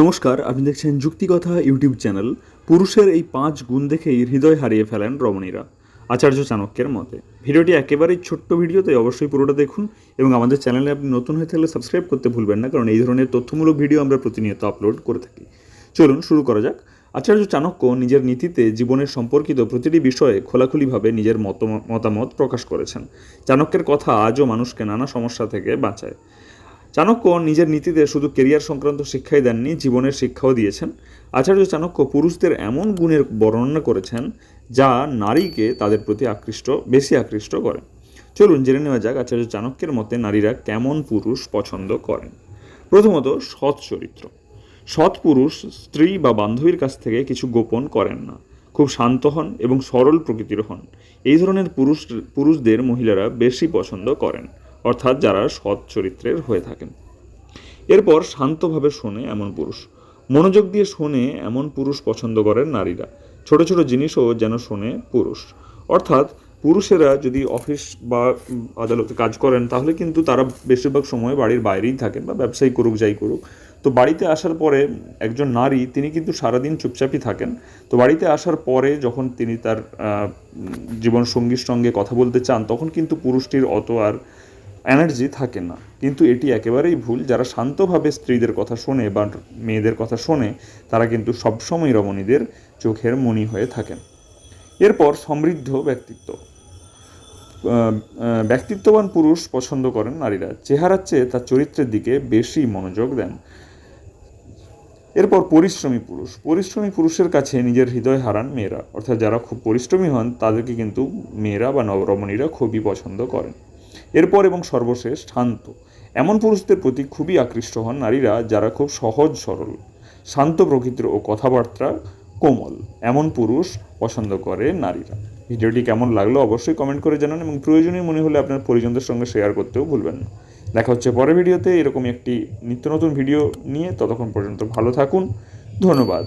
নমস্কার, আপনি দেখছেন যুক্তিকথা ইউটিউব চ্যানেল। পুরুষের এই পাঁচ গুণ দেখেই হৃদয় হারিয়ে ফেলেন রমণীরা। আচার্য চাণক্যের মতে। ভিডিওটি একেবারেই ছোট্ট ভিডিও তাই অবশ্যই পুরোটা দেখুন এবং আমাদের চ্যানেলে আপনি নতুন হয়ে থাকলে সাবস্ক্রাইব করতে ভুলবেন না, কারণ এই ধরনের তথ্যমূলক ভিডিও আমরা প্রতিনিয়ত আপলোড করে থাকি। চলুন শুরু করা যাক। আচার্য চাণক্য নিজের নীতিতে জীবনের সম্পর্কিত প্রতিটি বিষয়ে খোলাখুলিভাবে নিজের মত মতামত প্রকাশ করেছেন। চাণক্যের কথা আজও মানুষকে নানা সমস্যা থেকে বাঁচায়। চাণক্য নিজের নীতিতে শুধু কেরিয়ার সংক্রান্ত শিক্ষাই দেননি, জীবনের শিক্ষাও দিয়েছেন। আচার্য চাণক্য পুরুষদের এমন গুণের বর্ণনা করেছেন, যা নারীকে তাদের প্রতি আকৃষ্ট, বেশি আকৃষ্ট করে। চলুন জেনে নেওয়া যাক আচার্য চাণক্যের মতে নারীরা কেমন পুরুষ পছন্দ করেন। প্রথমত সৎ চরিত্র। সৎ পুরুষ স্ত্রী বা বান্ধবীর কাছ থেকে কিছু গোপন করেন না। খুব শান্ত হন এবং সরল প্রকৃতির হন। এই ধরনের পুরুষ পুরুষদের মহিলারা বেশি পছন্দ করেন। অর্থাৎ যারা সৎ চরিত্রের হয়ে থাকেন। এরপর শান্তভাবে শোনে এমন পুরুষ। মনোযোগ দিয়ে শোনে এমন পুরুষ পছন্দ করেন নারীরা। ছোট ছোট জিনিসও যেন শোনে পুরুষ। অর্থাৎ পুরুষেরা যদি অফিস বা আদালতে কাজ করেন, তাহলে কিন্তু তারা বেশিরভাগ সময় বাড়ির বাইরেই থাকেন বা ব্যবসায়ী করুক, যাই করুক। তো বাড়িতে আসার পরে একজন নারী, তিনি কিন্তু সারাদিন চুপচাপই থাকেন। তো বাড়িতে আসার পরে যখন তিনি তার জীবন সঙ্গীর সঙ্গে কথা বলতে চান, তখন কিন্তু পুরুষটির অত আর এনার্জি থাকে না। কিন্তু এটি একেবারেই ভুল। যারা শান্তভাবে স্ত্রীদের কথা শোনে বা মেয়েদের কথা শোনে, তারা কিন্তু সবসময় রমণীদের চোখের মণি হয়ে থাকেন। এরপর সমৃদ্ধ ব্যক্তিত্ব। ব্যক্তিত্ববান পুরুষ পছন্দ করেন নারীরা। চেহারার চেয়ে তার চরিত্রের দিকে বেশি মনোযোগ দেন। এরপর পরিশ্রমী পুরুষ। পরিশ্রমী পুরুষের কাছে নিজের হৃদয় হারান মেয়েরা। অর্থাৎ যারা খুব পরিশ্রমী হন, তাদেরকে কিন্তু মেয়েরা বা নবরমণীরা খুবই পছন্দ করেন। এরপর এবং সর্বশেষ শান্ত। এমন পুরুষদের প্রতি খুবই আকৃষ্ট হন নারীরা যারা খুব সহজ সরল, শান্ত প্রকৃতির ও কথাবার্তা কোমল। এমন পুরুষ পছন্দ করে নারীরা। ভিডিওটি কেমন লাগল অবশ্যই কমেন্ট করে জানান এবং প্রয়োজনীয় মনে হলে আপনার পরিজনদের সঙ্গে শেয়ার করতেও ভুলবেন না। দেখা হচ্ছে পরের ভিডিওতে। এরকম একটি নিত্য নতুন ভিডিও নিয়ে ততক্ষণ পর্যন্ত ভালো থাকুন। ধন্যবাদ।